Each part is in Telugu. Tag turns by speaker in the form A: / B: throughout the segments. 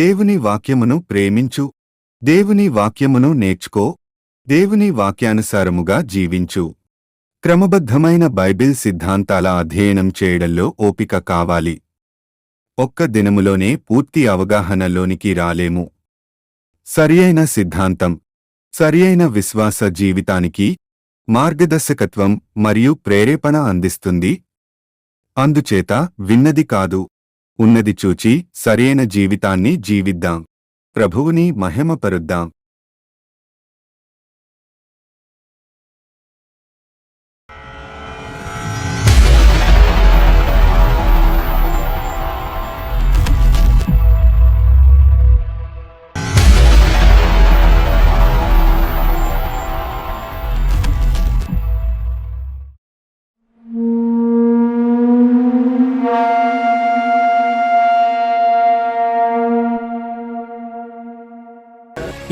A: దేవుని వాక్యమును ప్రేమించు. దేవుని వాక్యమును నేర్చుకో. దేవుని వాక్యానుసారముగా జీవించు. క్రమబద్ధమైన బైబిల్ సిద్ధాంతాల అధ్యయనం చేయడంలో ఓపిక కావాలి. ఒక్క దినములోనే పూర్తి అవగాహనలోనికి రాలేము. సరియైన సిద్ధాంతం. సరియైన విశ్వాస జీవితానికి మార్గదర్శకత్వం మరియు ప్రేరేపణ అందిస్తుంది. అందుచేత విన్నది కాదు. ఉన్నది చూచి సరియైన జీవితాన్ని జీవిద్దాం. ప్రభువుని మహిమపరుద్దాం.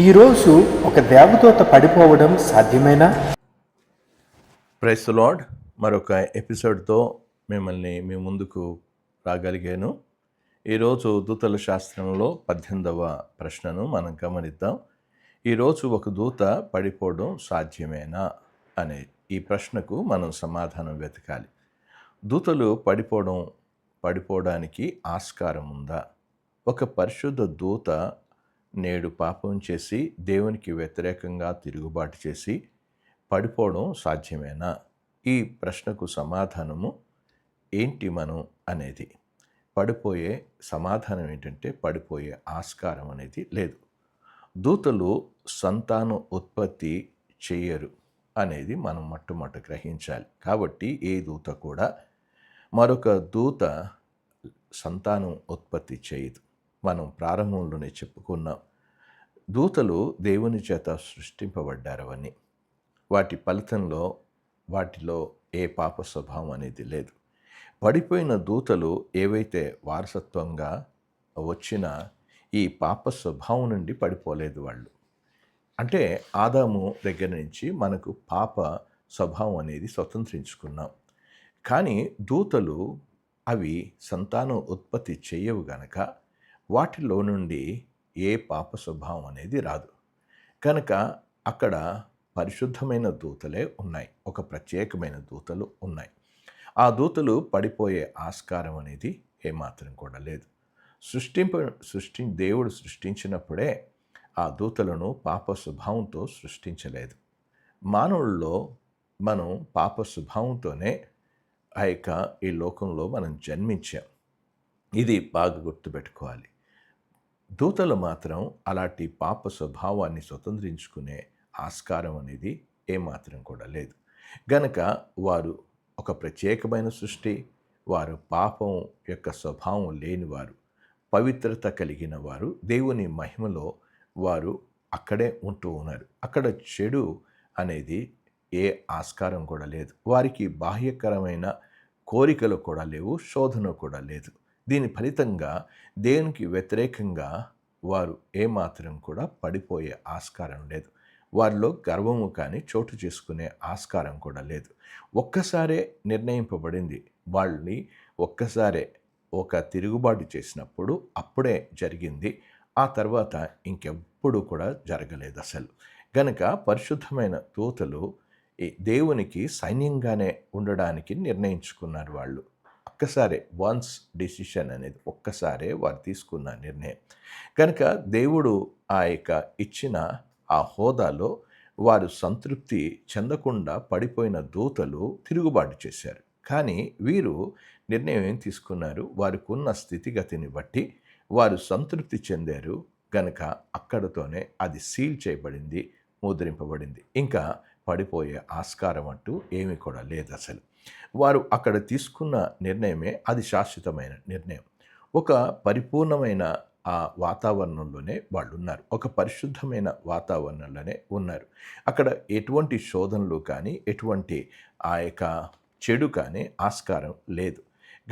B: ఈరోజు ఒక దేవదూత పడిపోవడం సాధ్యమేనా?
C: ప్రైస్ లార్డ్ మరొక ఎపిసోడ్తో మిమ్మల్ని మీ ముందుకు రాగలిగాను. ఈరోజు దూతల శాస్త్రంలో పద్దెనిమిదవ ప్రశ్నను మనం గమనిద్దాం. ఈరోజు ఒక దూత పడిపోవడం సాధ్యమేనా అనే ఈ ప్రశ్నకు మనం సమాధానం వెతకాలి. దూతలు పడిపోవడం పడిపోవడానికి ఆస్కారం ఉందా? ఒక పరిశుద్ధ దూత నేడు పాపం చేసి దేవునికి వ్యతిరేకంగా తిరుగుబాటు చేసి పడిపోవడం సాధ్యమేనా? ఈ ప్రశ్నకు సమాధానము ఏంటి మనం అనేది. పడిపోయే సమాధానం ఏంటంటే పడిపోయే ఆస్కారం అనేది లేదు. దూతలు సంతానం ఉత్పత్తి చేయరు అనేది మనం మొట్టమొదట గ్రహించాలి. కాబట్టి ఏ దూత కూడా మరొక దూత సంతానం ఉత్పత్తి చేయదు. మనం ప్రారంభంలోనే చెప్పుకున్నాం. దూతలు దేవుని చేత సృష్టింపబడ్డారవని. వాటి ఫలితంలో వాటిలో ఏ పాప స్వభావం అనేది లేదు. పడిపోయిన దూతలు ఏవైతే వారసత్వంగా వచ్చిన ఈ పాప స్వభావం నుండి పడిపోలేదు వాళ్ళు. అంటే ఆదాము దగ్గర నుంచి మనకు పాప స్వభావం అనేది స్వతంత్రించుకున్నాం. కానీ దూతలు అవి సంతానం ఉత్పత్తి చేయవు గనక. వాటిలో నుండి ఏ పాప స్వభావం అనేది రాదు. కనుక అక్కడ పరిశుద్ధమైన దూతలే ఉన్నాయి. ఒక ప్రత్యేకమైన దూతలు ఉన్నాయి. ఆ దూతలు పడిపోయే ఆస్కారం అనేది ఏమాత్రం కూడా లేదు. సృష్టింప సృష్టి దేవుడు సృష్టించినప్పుడే ఆ దూతలను పాప స్వభావంతో సృష్టించలేదు. మానవుల్లో మనం పాప స్వభావంతోనే ఆ యొక్క ఈ లోకంలో మనం జన్మించాం. ఇది బాగా గుర్తుపెట్టుకోవాలి. దూతలు మాత్రం అలాంటి పాప స్వభావాన్ని స్వతంత్రించుకునే ఆస్కారం అనేది ఏమాత్రం కూడా లేదు. గనక వారు ఒక ప్రత్యేకమైన సృష్టి వారు పాపం యొక్క స్వభావం లేనివారు పవిత్రత కలిగిన వారు దేవుని మహిమలో వారు అక్కడే ఉంటూ ఉన్నారు. అక్కడ చెడు అనేది ఏ ఆస్కారం కూడా లేదు. వారికి బాహ్యకరమైన కోరికలు కూడా లేవు శోధన కూడా లేదు. దీని ఫలితంగా దేవునికి వ్యతిరేకంగా వారు ఏమాత్రం కూడా పడిపోయే ఆస్కారం లేదు. వారిలో గర్వము కానీ చోటు చేసుకునే ఆస్కారం కూడా లేదు. ఒక్కసారే నిర్ణయింపబడింది. వాళ్ళని ఒక్కసారే ఒక తిరుగుబాటు చేసినప్పుడు అప్పుడే జరిగింది. ఆ తర్వాత ఇంకెప్పుడు కూడా జరగలేదు అసలు. గనక పరిశుద్ధమైన దూతలు ఈ దేవునికి సైన్యంగానే ఉండడానికి నిర్ణయించుకున్నారు వాళ్ళు. ఒక్కసారే వన్స్ డిసిషన్ అనేది ఒక్కసారే వారు తీసుకున్న నిర్ణయం. కనుక దేవుడు ఆ యొక్క ఇచ్చిన ఆ హోదాలో వారు సంతృప్తి చెందకుండా పడిపోయిన దూతలు తిరుగుబాటు చేశారు. కానీ వీరు నిర్ణయం ఏం తీసుకున్నారు? వారికి ఉన్న స్థితిగతిని బట్టి వారు సంతృప్తి చెందారు. గనక అక్కడతోనే అది సీల్ చేయబడింది ముద్రింపబడింది. ఇంకా పడిపోయే ఆస్కారం అంటూ ఏమీ కూడా లేదు అసలు వారు అక్కడ తీసుకున్న నిర్ణయమే అది శాశ్వతమైన నిర్ణయం. ఒక పరిపూర్ణమైన ఆ వాతావరణంలోనే వాళ్ళు ఉన్నారు ఒక పరిశుద్ధమైన వాతావరణంలోనే ఉన్నారు. అక్కడ ఎటువంటి శోధనలు కానీ ఎటువంటి ఆ యొక్క చెడు కానీ ఆస్కారం లేదు.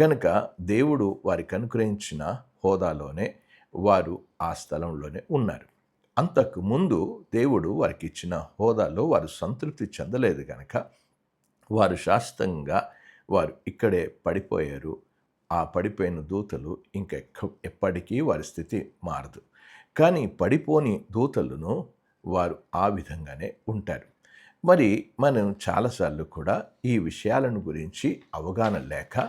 C: గనుక దేవుడు వారికి అనుగ్రహించిన హోదాలోనే వారు ఆ స్థలంలోనే ఉన్నారు. అంతకు ముందు దేవుడు వారికి ఇచ్చిన హోదాలో వారు సంతృప్తి చెందలేదు కనుక వారు శాశ్వతంగా వారు ఇక్కడే పడిపోయారు. ఆ పడిపోయిన దూతలు ఇంకెక్క ఎప్పటికీ వారి స్థితి మారదు. కానీ పడిపోని దూతలను వారు ఆ విధంగానే ఉంటారు. మరి మనం చాలాసార్లు కూడా ఈ విషయాలను గురించి అవగాహన లేక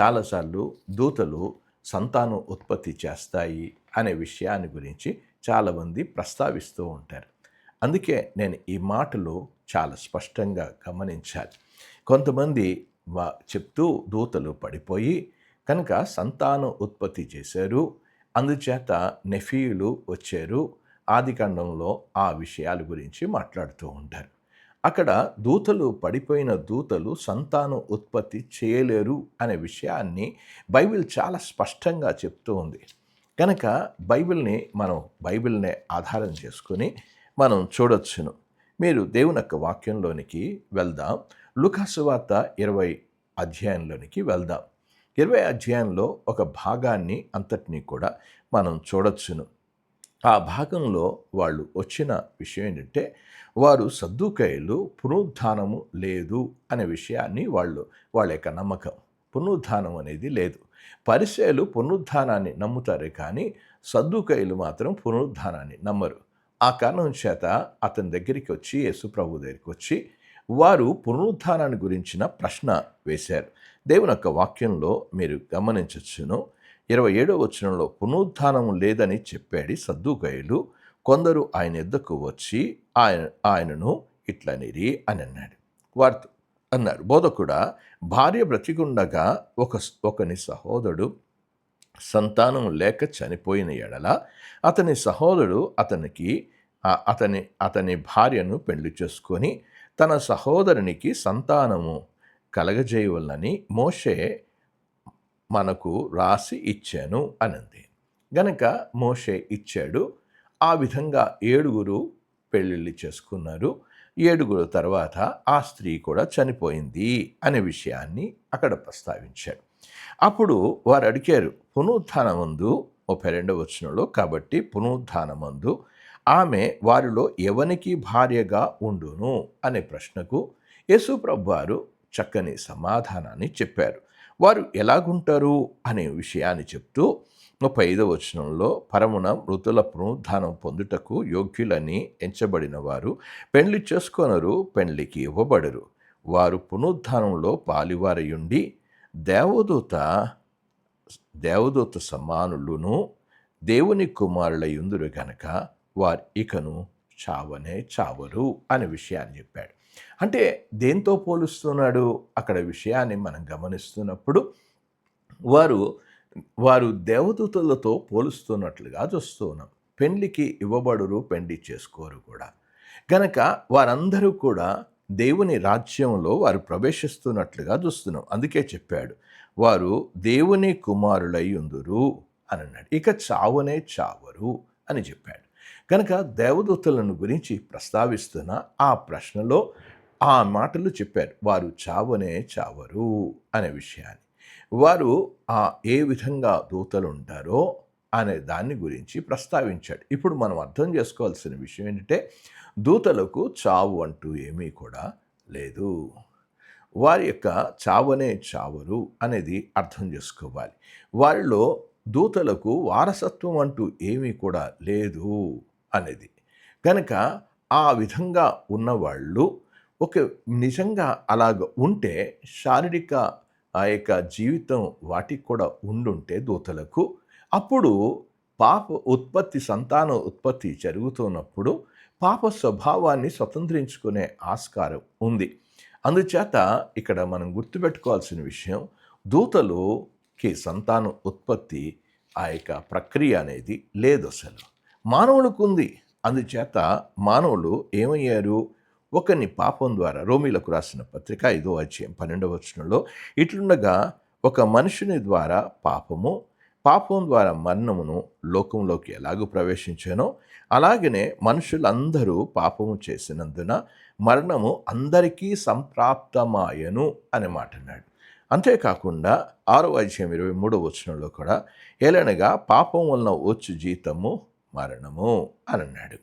C: చాలాసార్లు దూతలు సంతానం ఉత్పత్తి చేస్తాయి అనే విషయాన్ని గురించి చాలామంది ప్రస్తావిస్తూ ఉంటారు. అందుకే నేను ఈ మాటలు చాలా స్పష్టంగా గమనించాలి. కొంతమంది వా చెప్తూ దూతలు పడిపోయి కనుక సంతానం ఉత్పత్తి చేశారు అందుచేత నెఫీయులు వచ్చారు ఆదికాండంలో ఆ విషయాల గురించి మాట్లాడుతూ ఉంటారు. అక్కడ దూతలు పడిపోయిన దూతలు సంతానం ఉత్పత్తి చేయలేరు అనే విషయాన్ని బైబిల్ చాలా స్పష్టంగా చెప్తూ ఉంది. కనుక బైబిల్ని మనం బైబిల్నే ఆధారం చేసుకుని మనం చూడొచ్చును. మీరు దేవుని యొక్క వాక్యంలోనికి వెళ్దాం. లుకాసు వార్త ఇరవై అధ్యాయంలోనికి వెళ్దాం. ఇరవై అధ్యాయంలో ఒక భాగాన్ని అంతటినీ కూడా మనం చూడొచ్చును. ఆ భాగంలో వాళ్ళు వచ్చిన విషయం ఏంటంటే వారు సద్దుకాయలు పునరుద్ధానము లేదు అనే విషయాన్ని వాళ్ళు వాళ్ళ యొక్క నమ్మకం. పునరుద్ధానం అనేది లేదు. పరిచయలు పునరుద్ధానాన్ని నమ్ముతారే కానీ సద్దుకాయలు మాత్రం పునరుద్ధానాన్ని నమ్మరు. ఆ కారణం చేత అతని దగ్గరికి వచ్చి యేసుప్రభు దగ్గరికి వచ్చి వారు పునరుద్ధానాన్ని గురించిన ప్రశ్న వేశారు. దేవుని యొక్క వాక్యంలో మీరు గమనించవచ్చును. ఇరవై ఏడవ వచనంలో పునరుద్ధానం లేదని చెప్పాడు సద్దుకాయలు. కొందరు ఆయన ఎద్దకు వచ్చి ఆయన ఆయనను ఇట్లనిరి అని అన్నాడు. వారితో అన్నారు. బోధకుడా భార్య బ్రతికుండగా ఒక ఒకని సహోదరుడు సంతానం లేక చనిపోయిన ఎడల అతని సహోదరుడు అతనికి అతని అతని భార్యను పెళ్ళి చేసుకొని తన సహోదరునికి సంతానము కలగజేయవల్లని మోషే మనకు రాసి ఇచ్చాను అనంది. గనక మోషే ఇచ్చాడు ఆ విధంగా ఏడుగురు పెళ్ళిళ్ళు చేసుకున్నారు. ఏడుగురు తర్వాత ఆ స్త్రీ కూడా చనిపోయింది అనే విషయాన్ని అక్కడ ప్రస్తావించాడు అప్పుడు వారు అడిగారు పునరుత్థానమందు ముప్పై రెండవ వచనంలో కాబట్టి పునరుత్థానమందు ఆమె వారిలో ఎవనికి భార్యగా ఉండును? అనే ప్రశ్నకు యేసుప్రభు వారు చక్కని సమాధానాన్ని చెప్పారు. వారు ఎలాగుంటారు అనే విషయాన్ని చెప్తూ ముప్పై ఐదవ వచనంలో పరమున మృతుల పునరుద్ధానం పొందుటకు యోగ్యులని ఎంచబడిన వారు పెండ్లి చేసుకొనరు పెండ్లికి ఇవ్వబడరు. వారు పునరుద్ధానంలో పాలివారయుండి దేవదూత దేవదూత సమానులను దేవుని కుమారుల యుందురు గనక వారు ఇకను చావనే చావరు అనే విషయాన్ని చెప్పాడు. అంటే దేంతో పోలుస్తున్నాడు? అక్కడ విషయాన్ని మనం గమనిస్తున్నప్పుడు వారు వారు దేవదూతలతో పోలుస్తున్నట్లుగా చూస్తున్నాం. పెండ్లికి ఇవ్వబడురు పెండ్లి చేసుకోరు కూడా. గనక వారందరూ కూడా దేవుని రాజ్యంలో వారు ప్రవేశిస్తున్నట్లుగా చూస్తున్నాం. అందుకే చెప్పాడు వారు దేవుని కుమారులై ఉందురు అని అన్నాడు. ఇక చావునే చావరు అని చెప్పాడు. కనుక దేవదూతలను గురించి ప్రస్తావిస్తున్న ఆ ప్రశ్నలో ఆ మాటలు చెప్పారు. వారు చావనే చావరు అనే విషయాన్ని. వారు ఆ ఏ విధంగా దూతలు ఉంటారో అనే దాన్ని గురించి ప్రస్తావించాడు. ఇప్పుడు మనం అర్థం చేసుకోవాల్సిన విషయం ఏంటంటే దూతలకు చావు అంటూ ఏమీ కూడా లేదు. వారి యొక్క చావనే చావరు అనేది అర్థం చేసుకోవాలి. వారిలో దూతలకు వారసత్వం అంటూ ఏమీ కూడా లేదు అనేది. కనుక ఆ విధంగా ఉన్నవాళ్ళు ఒక నిజంగా అలాగ ఉంటే శారీరక ఆ యొక్క జీవితం వాటికి కూడా ఉండుంటే దూతలకు. అప్పుడు పాప ఉత్పత్తి సంతాన ఉత్పత్తి జరుగుతున్నప్పుడు పాప స్వభావాన్ని స్వతంత్రించుకునే ఆస్కారం ఉంది. అందుచేత ఇక్కడ మనం గుర్తుపెట్టుకోవాల్సిన విషయం దూతలుకి సంతాన ఉత్పత్తి ఆ యొక్క ప్రక్రియ అనేది లేదు అసలు. మానవులకు ఉంది అందుచేత మానవులు ఏమయ్యారు? ఒకని పాపం ద్వారా రోమిలకు రాసిన పత్రిక ఐదో అధ్యాయం పన్నెండవ వచనంలో ఇట్లుండగా ఒక మనుషుని ద్వారా పాపము పాపం ద్వారా మరణమును లోకంలోకి ఎలాగూ ప్రవేశించానో అలాగనే మనుషులందరూ పాపము చేసినందున మరణము అందరికీ సంప్రాప్తమాయను అనే మాట అన్నాడు. అంతేకాకుండా ఆరో అధ్యాయం ఇరవై మూడో వచనంలో కూడా ఏలనగా పాపం వలన వచ్చు జీతము మరణము అని అన్నాడు.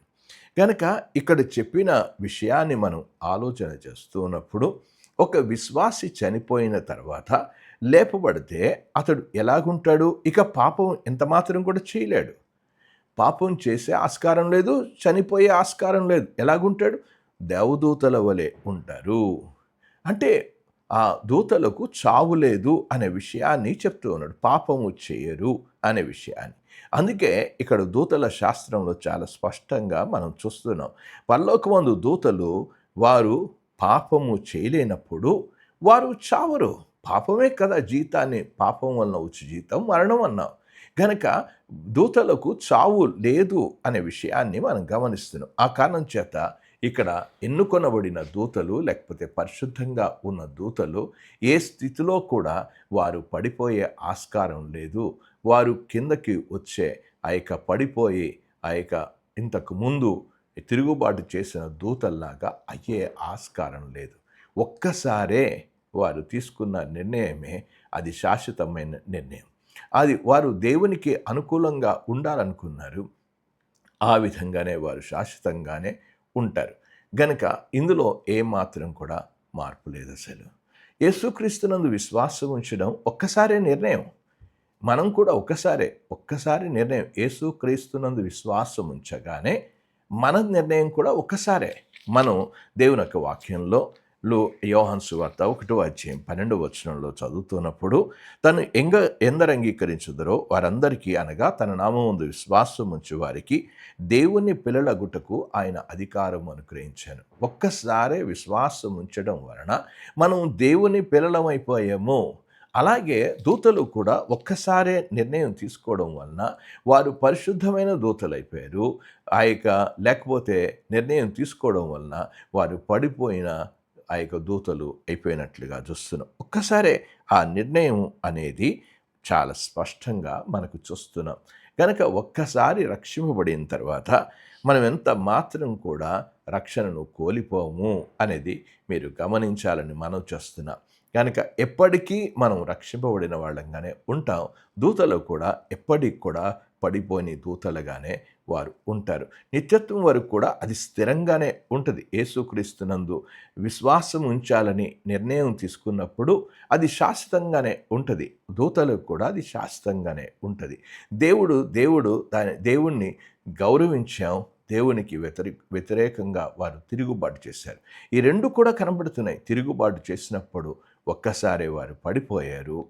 C: కనుక ఇక్కడ చెప్పిన విషయాన్ని మనం ఆలోచన చేస్తున్నప్పుడు ఒక విశ్వాసి చనిపోయిన తర్వాత లేపబడితే అతడు ఎలాగుంటాడు? ఇక పాపం ఎంత మాత్రం కూడా చేయలేడు. పాపం చేసే ఆస్కారం లేదు చనిపోయే ఆస్కారం లేదు. ఎలాగుంటాడు? దేవదూతల వలె ఉంటారు. అంటే ఆ దూతలకు చావు లేదు అనే విషయాన్ని చెప్తూ ఉన్నాడు. పాపము చేయరు అనే విషయాన్ని. అందుకే ఇక్కడ దూతల శాస్త్రంలో చాలా స్పష్టంగా మనం చూస్తున్నాం. పల్లోకమందు దూతలు వారు పాపము చేయలేనప్పుడు వారు చావరు. పాపమే కదా జీతాన్ని పాపం వలన వచ్చి జీతం మరణం అన్నాం. గనక దూతలకు చావు లేదు అనే విషయాన్ని మనం గమనిస్తున్నాం. ఆ కారణం చేత ఇక్కడ ఎన్నుకొనబడిన దూతలు లేకపోతే పరిశుద్ధంగా ఉన్న దూతలు ఏ స్థితిలో కూడా వారు పడిపోయే ఆస్కారం లేదు. వారు కిందకి వచ్చే ఆ యొక్క పడిపోయి ఆ యొక్క ఇంతకు ముందు తిరుగుబాటు చేసిన దూతల్లాగా అయ్యే ఆస్కారం లేదు. ఒక్కసారే వారు తీసుకున్న నిర్ణయమే అది శాశ్వతమైన నిర్ణయం. అది వారు దేవునికి అనుకూలంగా ఉండాలనుకున్నారు. ఆ విధంగానే వారు శాశ్వతంగానే ఉంటారు. గనక ఇందులో ఏమాత్రం కూడా మార్పు లేదు అసలు. యేసుక్రీస్తునందు విశ్వాసం ఉంచడం ఒక్కసారే నిర్ణయం. మనం కూడా ఒక్కసారే ఒక్కసారి నిర్ణయం. యేసుక్రీస్తునందు విశ్వాసం ఉంచగానే మన నిర్ణయం కూడా ఒక్కసారే. మనం దేవుని యొక్క వాక్యంలో లో యోహన్ సువార్త ఒకటో అధ్యాయం పన్నెండు వచనంలో చదువుతున్నప్పుడు తను ఎంగ ఎందరు అంగీకరించుదరో వారందరికీ అనగా తన నామం ముందు విశ్వాసం ఉంచి వారికి దేవుని పిల్లలగుటకు ఆయన అధికారం అనుగ్రహించాను. ఒక్కసారే విశ్వాసం ఉంచడం వలన మనం దేవుని పిల్లలమైపోయాము. అలాగే దూతలు కూడా ఒక్కసారే నిర్ణయం తీసుకోవడం వలన వారు పరిశుద్ధమైన దూతలు అయిపోయారు ఆ యొక్క లేకపోతే నిర్ణయం తీసుకోవడం వలన వారు పడిపోయిన ఆ యొక్క దూతలు అయిపోయినట్లుగా చూస్తున్నాం ఒక్కసారే ఆ నిర్ణయం అనేది చాలా స్పష్టంగా మనకు చూస్తున్నాం. కనుక ఒక్కసారి రక్షింపబడిన తర్వాత మనం ఎంత మాత్రం కూడా రక్షణను కోల్పోము అనేది మీరు గమనించాలని మనం చేస్తున్నాం. కనుక ఎప్పటికీ మనం రక్షింపబడిన వాళ్ళంగానే ఉంటాం. దూతలు కూడా ఎప్పటికి కూడా పడిపోని దూతలుగానే వారు ఉంటారు. నిత్యత్వం వరకు కూడా అది స్థిరంగానే ఉంటుంది. ఏసుక్రీస్తునందు విశ్వాసం ఉంచాలని నిర్ణయం తీసుకున్నప్పుడు అది శాశ్వతంగానే ఉంటుంది. దూతలకు కూడా అది శాశ్వతంగానే ఉంటుంది. దేవుడు దేవుడు దాని దేవుణ్ణి గౌరవించాం. దేవునికి వ్యతిరే వ్యతిరేకంగా వారు తిరుగుబాటు చేశారు. ఈ రెండు కూడా కనబడుతున్నాయి. తిరుగుబాటు చేసినప్పుడు ఒక్కసారి వారు పడిపోయారు.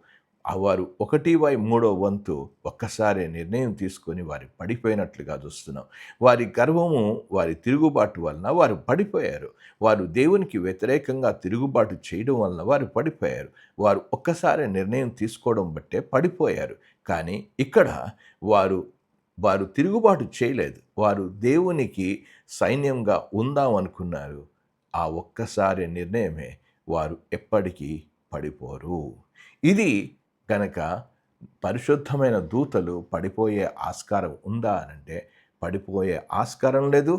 C: వారు ఒకటి వై మూడో వంతు ఒక్కసారి నిర్ణయం తీసుకొని వారి పడిపోయినట్లుగా చూస్తున్నాం. వారి గర్వము వారి తిరుగుబాటు వలన వారు పడిపోయారు. వారు దేవునికి వ్యతిరేకంగా తిరుగుబాటు చేయడం వలన వారు పడిపోయారు. వారు ఒక్కసారి నిర్ణయం తీసుకోవడం బట్టే పడిపోయారు. కానీ ఇక్కడ వారు వారు తిరుగుబాటు చేయలేదు. వారు దేవునికి సైన్యంగా ఉందాం అనుకున్నారు. ఆ ఒక్కసారి నిర్ణయమే వారు ఎప్పటికీ పడిపోరు. ఇది కనుక పరిశుద్ధమైన దూతలు పడిపోయే ఆస్కారం ఉందా అనంటే పడిపోయే ఆస్కారం లేదు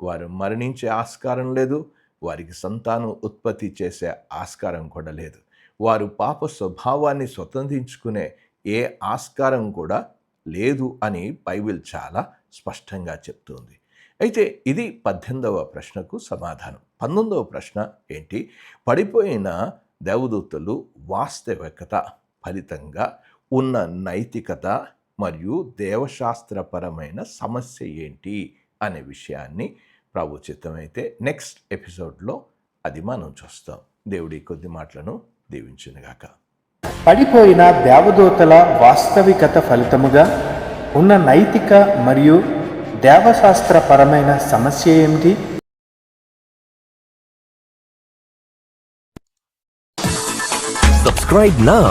C: వారు మరణించే ఆస్కారం లేదు వారికి సంతానం ఉత్పత్తి చేసే ఆస్కారం కూడా లేదు. వారు పాప స్వభావాన్ని స్వతంత్రించుకునే ఏ ఆస్కారం కూడా లేదు అని బైబిల్ చాలా స్పష్టంగా చెప్తుంది. అయితే ఇది పద్దెనిమిదవ ప్రశ్నకు సమాధానం. పంతొమ్మిదవ ప్రశ్న ఏంటి? పడిపోయిన దేవదూతలు వాస్తవికత ఫలితంగా ఉన్న నైతికత మరియు దేవశాస్త్రపరమైన సమస్య ఏంటి అనే విషయాన్ని ప్రభుచితమైతే నెక్స్ట్ ఎపిసోడ్లో అది మనం చూస్తాం. దేవుడి కొద్ది మాటలను దీవించునుగాక.
B: పడిపోయిన దేవదూతల వాస్తవికత ఫలితముగా ఉన్న నైతిక మరియు దేవశాస్త్రపరమైన సమస్య ఏమిటి?
D: Subscribe now.